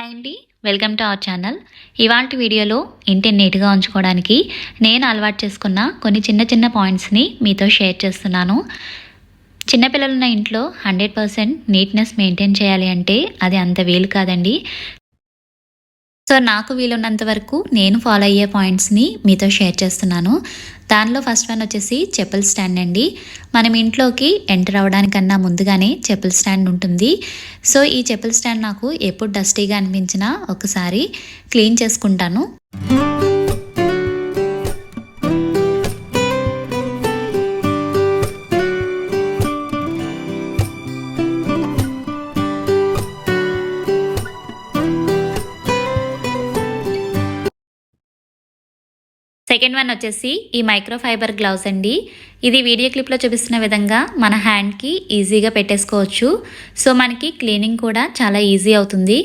Hi అండి welcome to our channel. ఇవాళ వీడియోలో ఇంటిని నీట్గా ఉంచుకోవడానికి నేను అలవాటు చేసుకున్న కొన్ని చిన్న చిన్న పాయింట్స్ని మీతో షేర్ చేస్తున్నాను. చిన్నపిల్లలు ఉన్న ఇంట్లో హండ్రెడ్ పర్సెంట్ నీట్నెస్ మెయింటైన్ చేయాలి అంటే అది అంత వీలు కాదండి. సో నాకు వీలున్నంత వరకు నేను ఫాలో అయ్యే పాయింట్స్ని మీతో షేర్ చేస్తున్నాను. దానిలో ఫస్ట్ వన్ వచ్చేసి చెప్పుల్ స్టాండ్ అండి. మనం ఇంట్లోకి ఎంటర్ అవ్వడానికన్నా ముందుగానే చెప్పుల్ స్టాండ్ ఉంటుంది. సో ఈ చెప్పుల్ స్టాండ్ నాకు ఎప్పుడు డస్టీగా అనిపించినా ఒకసారి క్లీన్ చేసుకుంటాను. సెకండ్ వన్ వచ్చేసి ఈ మైక్రోఫైబర్ గ్లౌస్ అండి. ఇది వీడియో క్లిప్లో చూపిస్తున్న విధంగా మన హ్యాండ్కి ఈజీగా పెట్టేసుకోవచ్చు. సో మనకి క్లీనింగ్ కూడా చాలా ఈజీ అవుతుంది.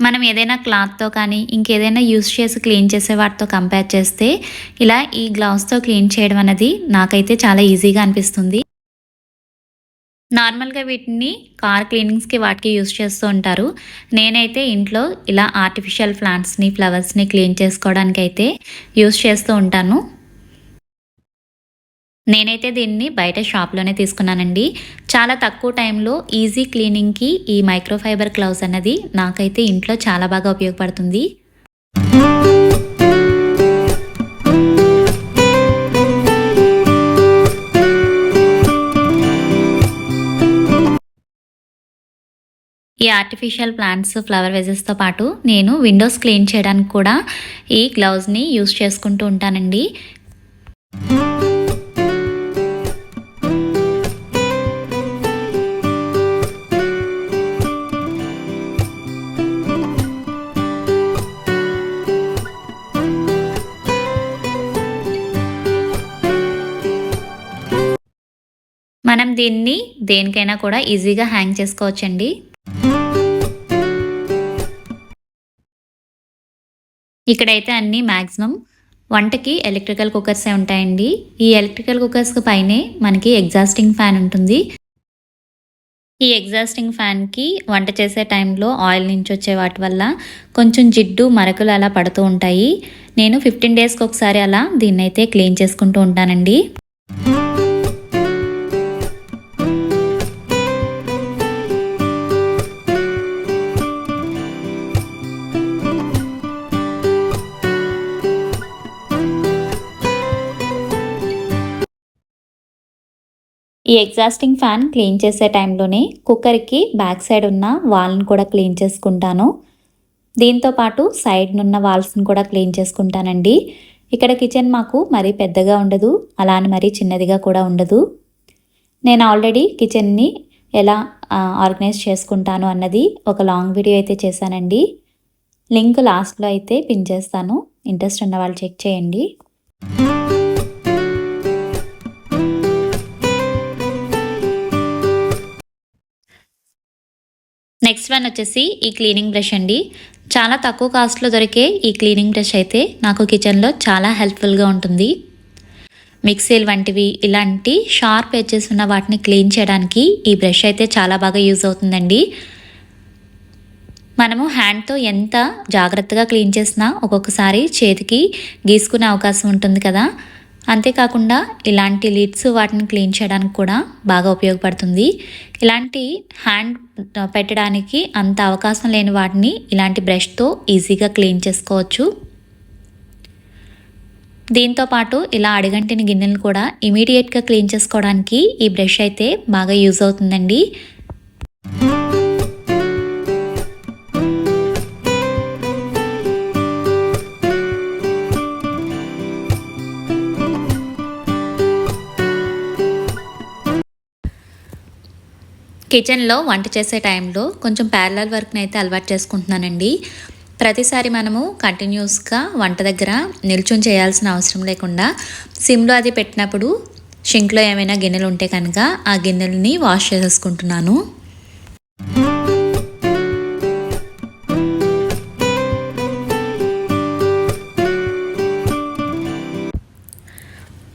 మనం ఏదైనా క్లాత్తో కానీ ఇంకేదైనా యూస్ చేసి క్లీన్ చేసే వాటితో కంపేర్ చేస్తే ఇలా ఈ గ్లౌస్తో క్లీన్ చేయడం అనేది నాకైతే చాలా ఈజీగా అనిపిస్తుంది. నార్మల్గా వీటిని కార్ క్లీనింగ్స్కి వాటికి యూస్ చేస్తూ ఉంటారు. నేనైతే ఇంట్లో ఇలా ఆర్టిఫిషియల్ ప్లాంట్స్ని ఫ్లవర్స్ని క్లీన్ చేసుకోవడానికి అయితే యూస్ చేస్తూ ఉంటాను. నేనైతే దీన్ని బయట షాప్లోనే తీసుకున్నానండి. చాలా తక్కువ టైంలో ఈజీ క్లీనింగ్కి ఈ మైక్రోఫైబర్ గ్లౌస్ అన్నది నాకైతే ఇంట్లో చాలా బాగా ఉపయోగపడుతుంది. ఈ ఆర్టిఫిషియల్ ప్లాంట్స్ ఫ్లవర్ వెజెస్తో పాటు నేను విండోస్ క్లీన్ చేయడానికి కూడా ఈ గ్లౌజ్ని యూస్ చేసుకుంటూ ఉంటానండి. మనం దీన్ని దేనికైనా కూడా ఈజీగా హ్యాంగ్ చేసుకోవచ్చండి. ఇక్కడైతే అన్నీ మ్యాక్సిమం వంటకి ఎలక్ట్రికల్ కుక్కర్సే ఉంటాయండి. ఈ ఎలక్ట్రికల్ కుక్కర్స్కి పైనే మనకి ఎగ్జాస్టింగ్ ఫ్యాన్ ఉంటుంది. ఈ ఎగ్జాస్టింగ్ ఫ్యాన్కి వంట చేసే టైంలో ఆయిల్ నుంచి వచ్చే వాటి వల్ల కొంచెం జిడ్డు మరకలు అలా పడుతూ ఉంటాయి. నేను ఫిఫ్టీన్ డేస్కి ఒకసారి అలా దీన్నైతే క్లీన్ చేసుకుంటూ ఉంటానండి. ఈ ఎగ్జాస్టింగ్ ఫ్యాన్ క్లీన్ చేసే టైంలోనే కుక్కర్కి బ్యాక్ సైడ్ ఉన్న వాల్ని కూడా క్లీన్ చేసుకుంటాను. దీంతో పాటు సైడ్నున్న వాల్స్ని కూడా క్లీన్ చేసుకుంటానండి. ఇక్కడ కిచెన్ మాకు మరీ పెద్దగా ఉండదు అలా అని మరీ చిన్నదిగా కూడా ఉండదు. నేను ఆల్రెడీ కిచెన్ని ఎలా ఆర్గనైజ్ చేసుకుంటాను అన్నది ఒక లాంగ్ వీడియో అయితే చేశానండి. లింక్ లాస్ట్లో అయితే పిన్ చేస్తాను. ఇంట్రెస్ట్ ఉన్న వాళ్ళు చెక్ చేయండి. నెక్స్ట్ వన్ వచ్చేసి ఈ క్లీనింగ్ బ్రష్ అండి. చాలా తక్కువ కాస్ట్లో దొరికే ఈ క్లీనింగ్ బ్రష్ అయితే నాకు కిచెన్లో చాలా హెల్ప్ఫుల్గా ఉంటుంది. మిక్సీలు వంటివి ఇలాంటి షార్ప్ ఎడ్జెస్ ఉన్న వాటిని క్లీన్ చేయడానికి ఈ బ్రష్ అయితే చాలా బాగా యూజ్ అవుతుందండి. మనము హ్యాండ్తో ఎంత జాగ్రత్తగా క్లీన్ చేసినా ఒక్కొక్కసారి చేతికి గీసుకునే అవకాశం ఉంటుంది కదా. అంతేకాకుండా ఇలాంటి లిడ్స్ వాటిని క్లీన్ చేయడానికి కూడా బాగా ఉపయోగపడుతుంది. ఇలాంటి హ్యాండ్ పెట్టడానికి అంత అవకాశం లేని వాటిని ఇలాంటి బ్రష్తో ఈజీగా క్లీన్ చేసుకోవచ్చు. దీంతో పాటు ఇలా అడిగంటిన గిన్నెలను కూడా ఇమీడియట్గా క్లీన్ చేసుకోవడానికి ఈ బ్రష్ అయితే బాగా యూజ్ అవుతుందండి. కిచెన్లో వంట చేసే టైంలో కొంచెం ప్యారలల్ వర్క్ని అయితే అలవాటు చేసుకుంటున్నానండి. ప్రతిసారి మనము కంటిన్యూస్గా వంట దగ్గర నిల్చొని చేయాల్సిన అవసరం లేకుండా సిమ్లో అది పెట్టినప్పుడు షింక్లో ఏమైనా గిన్నెలు ఉంటే కనుక ఆ గిన్నెలని వాష్ చేసేసుకుంటున్నాను.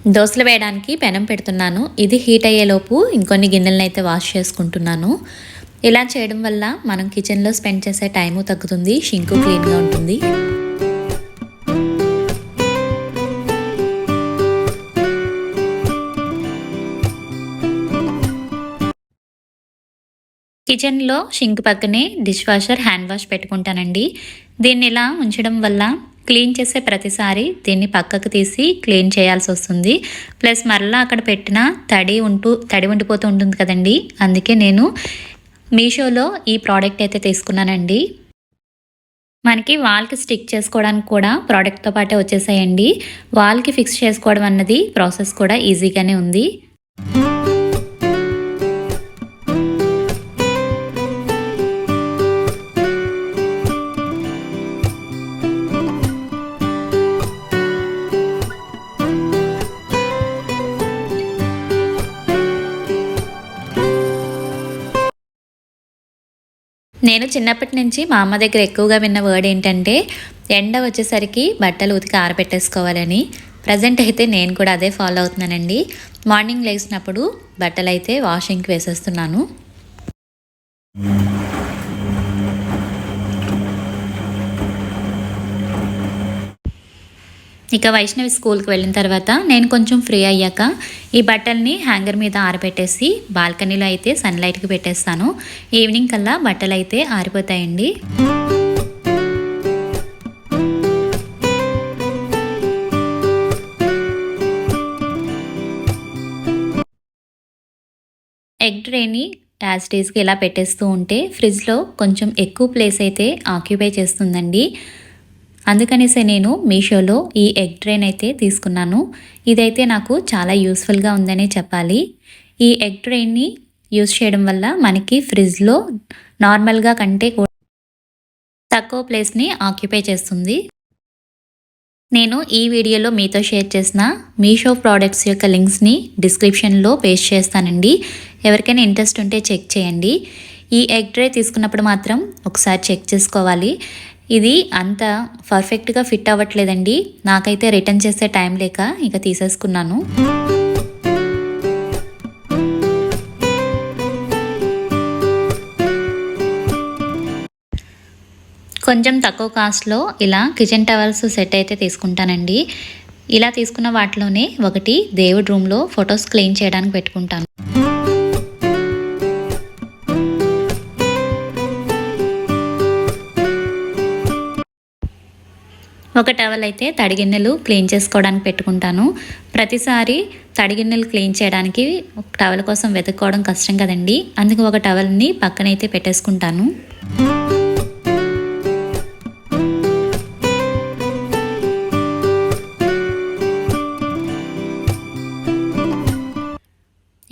దోశలు వేయడానికి పెనం పెడుతున్నాను. ఇది హీట్ అయ్యేలోపు ఇంకొన్ని గిన్నెలను అయితే వాష్ చేసుకుంటున్నాను. ఇలా చేయడం వల్ల మనం కిచెన్లో స్పెండ్ చేసే టైము తగ్గుతుంది షింకు క్లీన్గా ఉంటుంది. కిచెన్లో షింక్ పక్కనే డిష్ వాషర్ హ్యాండ్ వాష్ పెట్టుకుంటానండి. దీన్ని ఇలా ఉంచడం వల్ల క్లీన్ చేసే ప్రతిసారి దీన్ని పక్కకు తీసి క్లీన్ చేయాల్సి వస్తుంది. ప్లస్ మరలా అక్కడ పెట్టిన తడి ఉంటూ తడి ఉండిపోతూ ఉంటుంది కదండి. అందుకే నేను మీషోలో ఈ ప్రోడక్ట్ అయితే తీసుకున్నానండి. మనకి వాల్కి స్టిక్ చేసుకోవడానికి కూడా ప్రోడక్ట్తో పాటే వచ్చేసాయండి. వాల్కి ఫిక్స్ చేసుకోవడం అన్నది ప్రాసెస్ కూడా ఈజీగానే ఉంది. నేను చిన్నప్పటి నుంచి మా అమ్మ దగ్గర ఎక్కువగా విన్న వర్డ్ ఏంటంటే ఎండ వచ్చేసరికి బట్టలు ఉతికి ఆరబెట్టేసుకోవాలని. ప్రజెంట్ అయితే నేను కూడా అదే ఫాలో అవుతున్నానండి. మార్నింగ్ లేచినప్పుడు బట్టలు అయితే వాషింగ్కి వేసేస్తున్నాను. ఇక వైష్ణవి స్కూల్కి వెళ్ళిన తర్వాత నేను కొంచెం ఫ్రీ అయ్యాక ఈ బట్టల్ని హ్యాంగర్ మీద ఆరబెట్టేసి బాల్కనీలో అయితే సన్లైట్కి పెట్టేస్తాను. ఈవినింగ్ కల్లా బట్టలు అయితే ఆరిపోతాయండి. ఎగ్ ట్రేని యాజ్ డేస్కి ఇలా పెట్టేస్తూ ఉంటే ఫ్రిడ్జ్లో కొంచెం ఎక్కువ ప్లేస్ అయితే ఆక్యుపై చేస్తుందండి. అందుకనేసే నేను మీషోలో ఈ ఎగ్ ట్రైన్ అయితే తీసుకున్నాను. ఇదైతే నాకు చాలా యూస్ఫుల్గా ఉందనే చెప్పాలి. ఈ ఎగ్ ట్రైన్ని యూస్ చేయడం వల్ల మనకి ఫ్రిడ్జ్లో నార్మల్గా కంటే తక్కువ ప్లేస్ని ఆక్యుపై చేస్తుంది. నేను ఈ వీడియోలో మీతో షేర్ చేసిన మీషో ప్రోడక్ట్స్ యొక్క లింక్స్ని డిస్క్రిప్షన్లో పేస్ట్ చేస్తానండి. ఎవరికైనా ఇంట్రెస్ట్ ఉంటే చెక్ చేయండి. ఈ ఎగ్ ట్రే తీసుకున్నప్పుడు మాత్రం ఒకసారి చెక్ చేసుకోవాలి. ఇది అంత పర్ఫెక్ట్గా ఫిట్ అవ్వట్లేదండి. నాకైతే రిటర్న్ చేసే టైం లేక ఇక తీసేసుకున్నాను. కొంచెం తక్కువ కాస్ట్లో ఇలా కిచెన్ టవల్స్ సెట్ అయితే తీసుకుంటానండి. ఇలా తీసుకున్న వాటిలోనే ఒకటి దేవుడి రూమ్లో ఫొటోస్ క్లీన్ చేయడానికి పెట్టుకుంటాను. ఒక టవల్ అయితే తడిగిన్నెలు క్లీన్ చేసుకోవడానికి పెట్టుకుంటాను. ప్రతిసారి తడిగిన్నెలు క్లీన్ చేయడానికి టవల్ కోసం వెతుక్కోవడం కష్టం కదండి. అందుకు ఒక టవల్ని పక్కనైతే పెట్టేసుకుంటాను.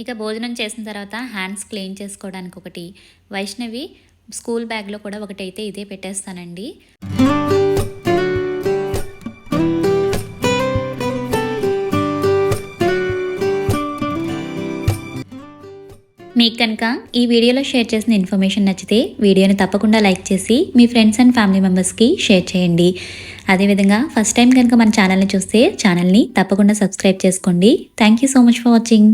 ఇక భోజనం చేసిన తర్వాత హ్యాండ్స్ క్లీన్ చేసుకోవడానికి ఒకటి. వైష్ణవి స్కూల్ బ్యాగ్లో కూడా ఒకటి అయితే ఇదే పెట్టేస్తానండి. మీకు కనుక ఈ వీడియోలో షేర్ చేసిన ఇన్ఫర్మేషన్ నచ్చితే వీడియోని తప్పకుండా లైక్ చేసి మీ ఫ్రెండ్స్ అండ్ ఫ్యామిలీ మెంబర్స్కి షేర్ చేయండి. అదేవిధంగా ఫస్ట్ టైం కనుక మన ఛానల్ని చూస్తే ఛానల్ని తప్పకుండా సబ్స్క్రైబ్ చేసుకోండి. Thank you so much for watching.